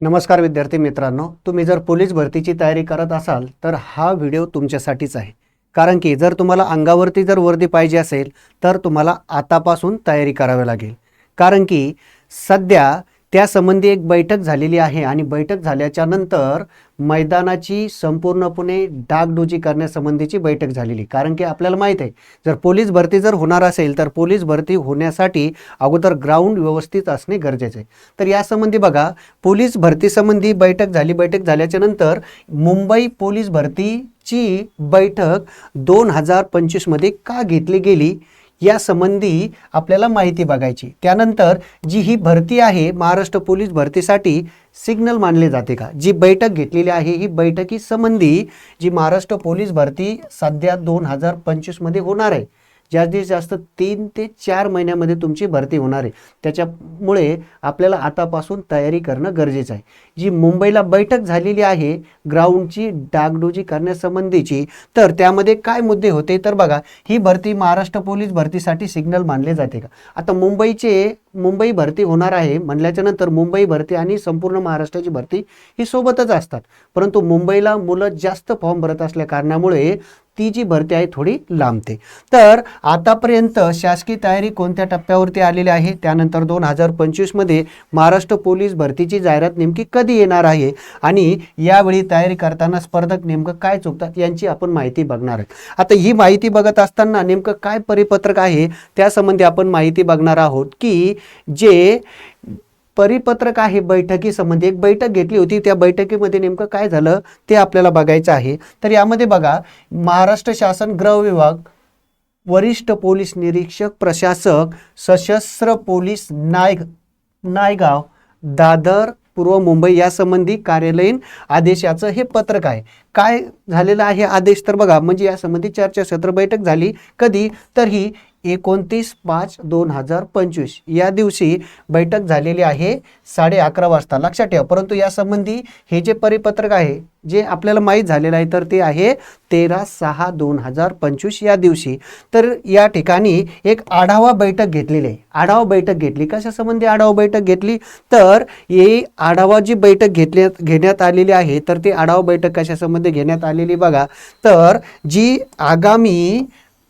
नमस्कार विद्यार्थी मित्रांनो तुम्ही जर पोलीस भरतीची तयारी करत असाल तर हा व्हिडिओ तुमच्यासाठीच आहे. कारण की जर तुम्हाला अंगावरती जर वर्दी पाहिजे असेल तर तुम्हाला आतापासून तयारी करावी लागेल. कारण की सध्या त्यासंबंधी एक बैठक झालेली आहे आणि बैठक झाल्याच्यानंतर मैदानाची संपूर्णपणे डागडुजी करण्यासंबंधीची बैठक झालेली. कारण की आपल्याला माहीत आहे जर पोलीस भरती जर होणार असेल तर पोलीस भरती होण्यासाठी अगोदर ग्राउंड व्यवस्थित असणे गरजेचे आहे. तर यासंबंधी बघा पोलीस भरतीसंबंधी बैठक झाली. बैठक झाल्याच्यानंतर मुंबई पोलीस भरतीची बैठक दोन हजार पंचवीसमध्ये का घेतली गेली? यासंबंधी आपल्याला माहिती बघायची. त्यानंतर जी ही भरती आहे महाराष्ट्र पोलीस भरतीसाठी सिग्नल मानले जाते का? जी बैठक घेतलेली आहे ही बैठकी संबंधी जी महाराष्ट्र पोलीस भरती सध्या दोन हजार पंचवीसमध्ये होणार आहे. जास्तीत जास्त तीन ते चार महिन्यामध्ये तुमची भरती होणार आहे. त्याच्यामुळे आपल्याला आतापासून तयारी करणं गरजेचं आहे. जी मुंबईला बैठक झालेली आहे ग्राउंडची डागडुजी करण्यासंबंधीची तर त्यामध्ये काय मुद्दे होते? तर बघा ही भरती महाराष्ट्र पोलीस भरतीसाठी सिग्नल मानले जाते का? आता मुंबईचे मुंबई भरती होणार आहे म्हणल्याच्या नंतर मुंबई भरती आणि संपूर्ण महाराष्ट्राची भरती ही सोबतच असतात. परंतु मुंबईला मुलं जास्त फॉर्म भरत असल्या कारणामुळे ती जी भरती आहे थोडी लांबते. तर आतापर्यंत शासकीय तयारी कोणत्या टप्प्यावरती आलेली आहे? त्यानंतर दोन हजार पंचवीसमध्ये महाराष्ट्र पोलीस भरतीची जाहिरात नेमकी कधी येणार आहे? आणि यावेळी तयारी करताना स्पर्धक नेमकं काय चुकतात यांची आपण माहिती बघणार आहे आता ही माहिती बघत असताना नेमकं काय परिपत्रक आहे? त्यासंबंधी आपण माहिती बघणार आहोत की जे परिपत्रक आहे बैठकीसंबंधी एक बैठक घेतली होती. त्या बैठकीमध्ये नेमकं काय झालं ते आपल्याला बघायचं आहे. तर यामध्ये बघा महाराष्ट्र शासन गृह विभाग वरिष्ठ पोलीस निरीक्षक प्रशासक सशस्त्र पोलीस नाय नायगाव दादर पूर्व मुंबई यासंबंधी कार्यालयीन आदेशाचं हे पत्रक आहे. काय झालेलं आहे आदेश तर बघा म्हणजे यासंबंधी चर्चासत्र बैठक झाली कधी? तर ही एकोणतीस पाच दोन हजार पंचवीस. या दिवशी बैठक झालेली आहे साडे अकरा वाजता. लक्षात ठेवा. परंतु यासंबंधी हे जे परिपत्रक आहे जे आपल्याला माहीत झालेलं आहे तर ते आहे तेरा सहा दोन हजार पंचवीस या दिवशी. तर या ठिकाणी एक आढावा बैठक घेतलेली आहे. आढावा बैठक घेतली. कशासंबंधी आढावा बैठक घेतली? तर ही आढावा जी बैठक घेतल्यात घेण्यात आलेली आहे तर ती आढावा बैठक कशासंबंधी घेण्यात आलेली बघा. तर जी आगामी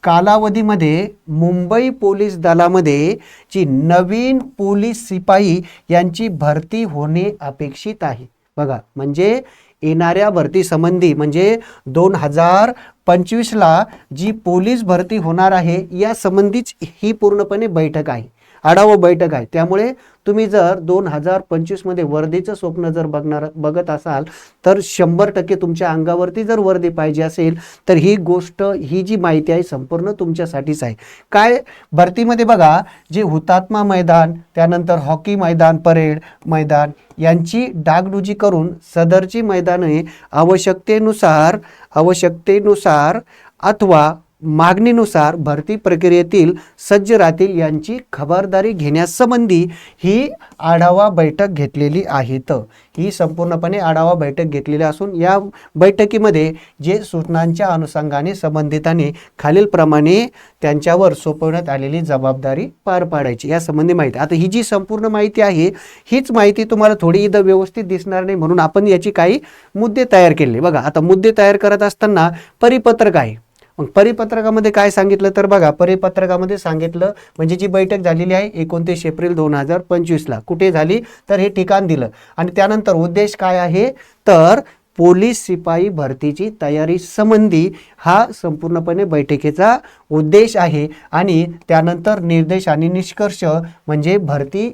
कालावधीमध्ये मुंबई पोलीस दलामध्ये जी नवीन पोलीस शिपाई यांची भरती होणे अपेक्षित आहे. बघा म्हणजे येणाऱ्या भरतीसंबंधी म्हणजे दोन हजार पंचवीसला जी पोलीस भरती होणार आहे या संबंधीच ही पूर्णपणे बैठक आहे. आढावा बैठक आहे. त्यामुळे तुम्ही जर दोन हजार पंचवीसमध्ये वर्दीचं स्वप्न जर बघणार बघत असाल तर शंभर टक्के तुमच्या अंगावरती जर वर्दी पाहिजे असेल तर ही गोष्ट ही जी माहिती आहे संपूर्ण तुमच्यासाठीच आहे. काय भरतीमध्ये बघा जे हुतात्मा मैदान त्यानंतर हॉकी मैदान परेड मैदान यांची डागडुजी करून सदरची मैदाने आवश्यकतेनुसार आवश्यकतेनुसार अथवा मागणीनुसार भरती प्रक्रियेतील सज्ज राहतील यांची खबरदारी घेण्यासंबंधी ही आढावा बैठक घेतलेली आहे तर ही संपूर्णपणे आढावा बैठक घेतलेली असून या बैठकीमध्ये जे सूचनांच्या अनुषंगाने संबंधितांनी खालीलप्रमाणे त्यांच्यावर सोपवण्यात आलेली जबाबदारी पार पाडायची. या संबंधी माहिती. आता ही जी संपूर्ण माहिती आहे हीच माहिती तुम्हाला थोडी इथं व्यवस्थित दिसणार नाही म्हणून आपण याची काही मुद्दे तयार केले. बघा आता मुद्दे तयार करत असताना परिपत्रक आहे. मग परिपत्रकामध्ये काय सांगितलं? तर बघा परिपत्रकामध्ये सांगितलं म्हणजे जी बैठक झालेली आहे एकोणतीस एप्रिल दोन हजार पंचवीसला. कुठे झाली? तर हे ठिकाण दिलं. आणि त्यानंतर उद्देश काय आहे? तर पोलीस शिपाई भरतीची तयारी संबंधी हा संपूर्णपणे बैठकीचा उद्देश आहे. आणि त्यानंतर निर्देश आणि निष्कर्ष म्हणजे भरती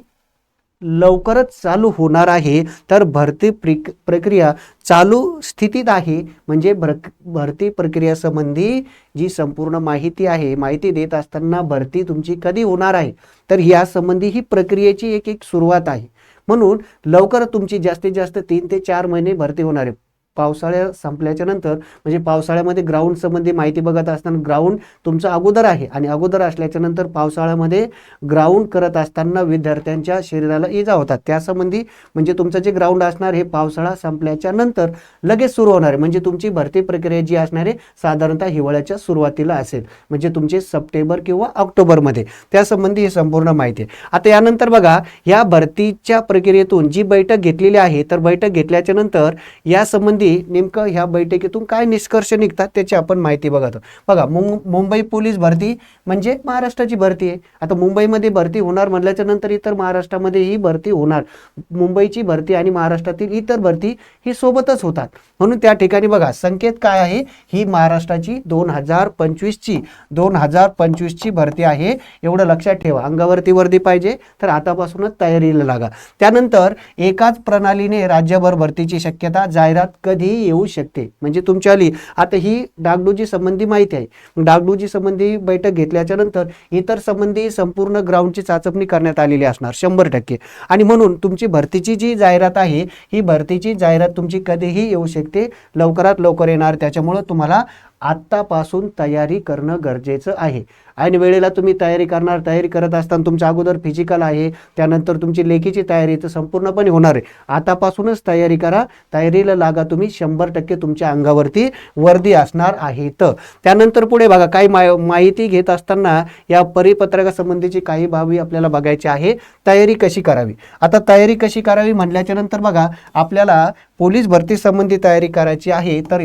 लवकरच चालू होणार आहे. तर भरती प्रिक प्रक्रिया चालू स्थितीत आहे. म्हणजे भर भरती प्रक्रियासंबंधी जी संपूर्ण माहिती आहे माहिती देत असताना भरती तुमची कधी होणार आहे? तर यासंबंधी ही प्रक्रियेची एक एक सुरुवात आहे. म्हणून लवकर तुमची जास्तीत जास्त तीन ते चार महिने भरती होणार आहे पावसाळ्या संपल्याच्या नंतर म्हणजे पावसाळ्यामध्ये ग्राउंड संबंधी माहिती बघत असताना ग्राउंड तुमचं अगोदर आहे आणि अगोदर असल्याच्या नंतर पावसाळ्यामध्ये ग्राउंड करत असताना विद्यार्थ्यांच्या शरीराला इजा होतात. त्यासंबंधी म्हणजे तुमचं जे ग्राउंड असणार हे पावसाळा संपल्याच्या नंतर लगेच सुरू होणार आहे. म्हणजे तुमची भरती प्रक्रिया जी असणार आहे साधारणतः हिवाळ्याच्या सुरुवातीला असेल. म्हणजे तुमचे सप्टेंबर किंवा ऑक्टोबरमध्ये. त्यासंबंधी ही संपूर्ण माहिती आहे. आता यानंतर बघा या भरतीच्या प्रक्रियेतून जी बैठक घेतलेली आहे तर बैठक घेतल्याच्या नंतर यासंबंधी नेमकं ह्या बैठकीतून काय निष्कर्ष निघतात त्याची आपण माहिती बघतो. बघा मुंबई पोलीस भरती म्हणजे महाराष्ट्राची भरती आहे. आता मुंबईमध्ये भरती होणार म्हटल्याच्या नंतर इतर महाराष्ट्रामध्ये ही भरती होणार. मुंबईची भरती आणि महाराष्ट्रातील इतर भरती ही सोबतच होतात. म्हणून त्या ठिकाणी बघा संकेत काय आहे? ही महाराष्ट्राची दोन हजार पंचवीसची दोन हजार पंचवीसची भरती आहे. एवढं लक्षात ठेवा. अंगावरती वर्दी पाहिजे तर आतापासूनच तयारीला लागा. त्यानंतर एकाच प्रणालीने राज्यभर भरतीची शक्यता जाहिरात कधीही येऊ शकते. म्हणजे तुमच्या आली आता ही डागडुजी संबंधी माहिती आहे. डागडुजी संबंधी बैठक घेतल्याच्या नंतर इतर संबंधी संपूर्ण ग्राउंडची चाचपणी करण्यात आलेली असणार शंभर टक्के. आणि म्हणून तुमची भरतीची जी जाहिरात आहे ही भरतीची जाहिरात तुमची कधीही येऊ शकते लवकरात लवकर येणार. त्याच्यामुळं तुम्हाला आत्तापासून तयारी करणं गरजेचं आहे. ऐन वेळेला तुम्ही तयारी करणार तयारी करत असताना तुमच्या अगोदर फिजिकल आहे त्यानंतर तुमची लेखीची तयारी तर संपूर्णपणे होणार आहे. आतापासूनच तयारी करा तयारीला लागा तुम्ही शंभर टक्के तुमच्या अंगावरती वर्दी असणार आहे तर त्यानंतर पुढे बघा काही मा माहिती घेत असताना या परिपत्रकासंबंधीची काही बाबी आपल्याला बघायची आहे. तयारी कशी करावी? आता तयारी कशी करावी म्हणल्याच्या नंतर बघा आपल्याला पोलीस भरतीसंबंधी तयारी करायची आहे. तर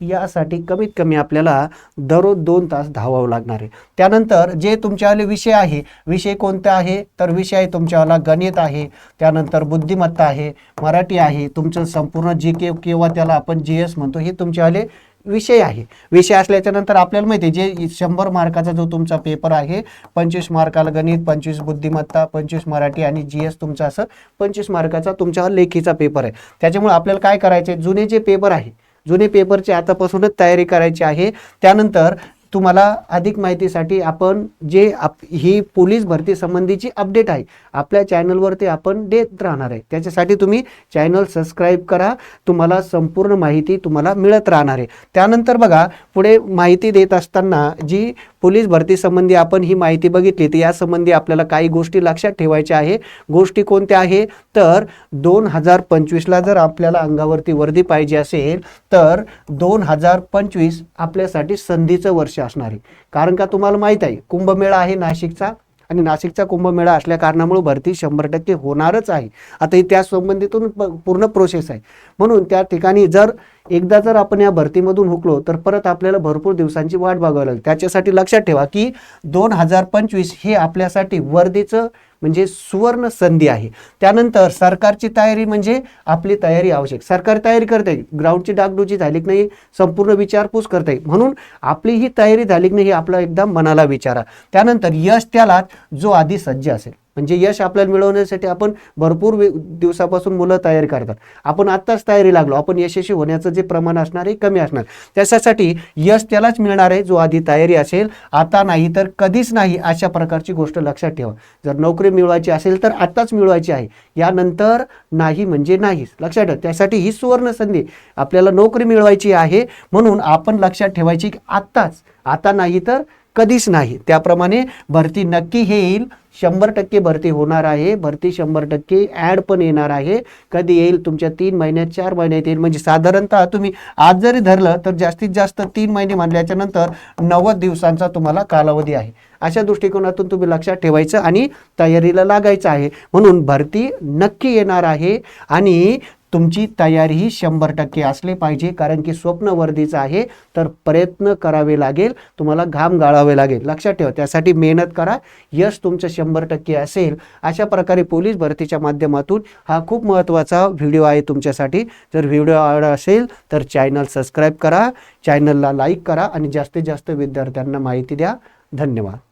यासाठी कमीत कमी आपल्याला दररोज दोन तास धावावं लागणार आहे. त्यानंतर जे तुमच्यावाले विषय आहे विषय कोणते आहे? तर विषय आहे तुमच्यावाला गणित आहे त्यानंतर बुद्धिमत्ता आहे मराठी आहे तुमचं संपूर्ण जी के किंवा त्याला आपण जी एस म्हणतो हे तुमच्यावाले विषय आहे. विषय असल्याच्या नंतर आपल्याला माहिती आहे जे शंभर मार्काचा जो तुमचा पेपर आहे पंचवीस मार्काला गणित पंचवीस बुद्धिमत्ता पंचवीस मराठी आणि जी एस तुमचा असं पंचवीस मार्काचा तुमच्या लेखीचा पेपर आहे. त्याच्यामुळे आपल्याला काय करायचे जुने जे पेपर आहे जुने पेपरची आतापासूनच तयारी करायची आहे. त्यानंतर तुम्हाला अधिक माहितीसाठी आपण जे आप ही पोलीस भरती संबंधीची अपडेट आहे आपल्या चॅनलवरती आपण देत राहणार आहे. त्याच्यासाठी तुम्ही चॅनल सबस्क्राईब करा तुम्हाला संपूर्ण माहिती तुम्हाला मिळत राहणार आहे. त्यानंतर बघा पुढे माहिती देत असताना जी पोलीस भरती संबंधी आपण ही माहिती बघितली तर यासंबंधी आपल्याला काही गोष्टी लक्षात ठेवायच्या आहे. गोष्टी कोणत्या आहे? तर दोन हजार पंचवीसला जर आपल्याला अंगावरती वर्दी पाहिजे असेल तर दोन हजार पंचवीस आपल्यासाठी संधीचं वर्ष असणार. आहे कारण का तुम्हाला माहीत आहे कुंभमेळा आहे नाशिकचा आणि नाशिकचा कुंभमेळा असल्या कारणामुळे भरती शंभर टक्के होणारच आहे. आता ही त्या संबंधीतून पूर्ण प्रोसेस आहे. म्हणून त्या ठिकाणी जर एकदा जर आपण या भरतीमधून हुकलो तर परत आपल्याला भरपूर दिवसांची वाट बघावी लागेल. त्याच्यासाठी लक्षात ठेवा की दोन हजार पंचवीस हे आपल्यासाठी वर्धेचं म्हणजे सुवर्ण संधी आहे. त्यानंतर सरकारची तयारी म्हणजे आपली तयारी आवश्यक. सरकार तयारी करते ग्राउंडची डागडुजी झाली की नाही संपूर्ण विचारपूस करते. म्हणून आपली ही तयारी झाली की नाही हे आपला एकदा मनाला विचारा. त्यानंतर यश त्याला जो आधी सज्ज असेल. म्हणजे यश आपल्याला मिळवण्यासाठी आपण भरपूर दिवसापासून मुलं तयारी करतात. आपण आत्ताच तयारी लागलो. आपण यशस्वी होण्याचं जे प्रमाण असणार आहे कमी असणार. त्याच्यासाठी यश त्यालाच मिळणार आहे जो आधी तयारी असेल आता नाही तर कधीच नाही अशा प्रकारची गोष्ट लक्षात ठेवा. जर नोकरी मिळवायची असेल तर आत्ताच मिळवायची आहे. यानंतर नाही म्हणजे नाहीच. लक्षात ठेवा. त्यासाठी ही सुवर्ण संधी. आपल्याला नोकरी मिळवायची आहे म्हणून आपण लक्षात ठेवायची की आत्ताच. आता नाही तर कधीच नाही. त्याप्रमाणे भरती नक्की हे येईल. शंभर टक्के भरती होणार आहे. भरती शंभर टक्के ॲड पण येणार आहे. कधी येईल? तुमच्या तीन महिन्यात चार महिन्यात येईल. म्हणजे साधारणतः तुम्ही आज जरी धरलं तर जास्तीत जास्त तीन महिने म्हणल्याच्या नंतर नव्वद दिवसांचा तुम्हाला कालावधी आहे. अशा दृष्टिकोनातून तुम्ही लक्षात ठेवायचं आणि तयारीला लागायचं आहे. म्हणून भरती नक्की येणार आहे. आणि तुमची तयारी ही शंभर टक्के असले पाहिजे कारण की स्वप्न वर्धीचं आहे तर प्रयत्न करावे लागेल तुम्हाला घाम गाळावे लागेल. लक्षात ठेवा त्यासाठी मेहनत करा यश तुमचं शंभर टक्के असेल. अशा प्रकारे पोलीस भरतीच्या माध्यमातून हा खूप महत्त्वाचा व्हिडिओ आहे तुमच्यासाठी. जर व्हिडिओ आवडला असेल तर चॅनल सबस्क्राईब करा चॅनलला लाईक करा आणि जास्तीत जास्त विद्यार्थ्यांना माहिती द्या. धन्यवाद.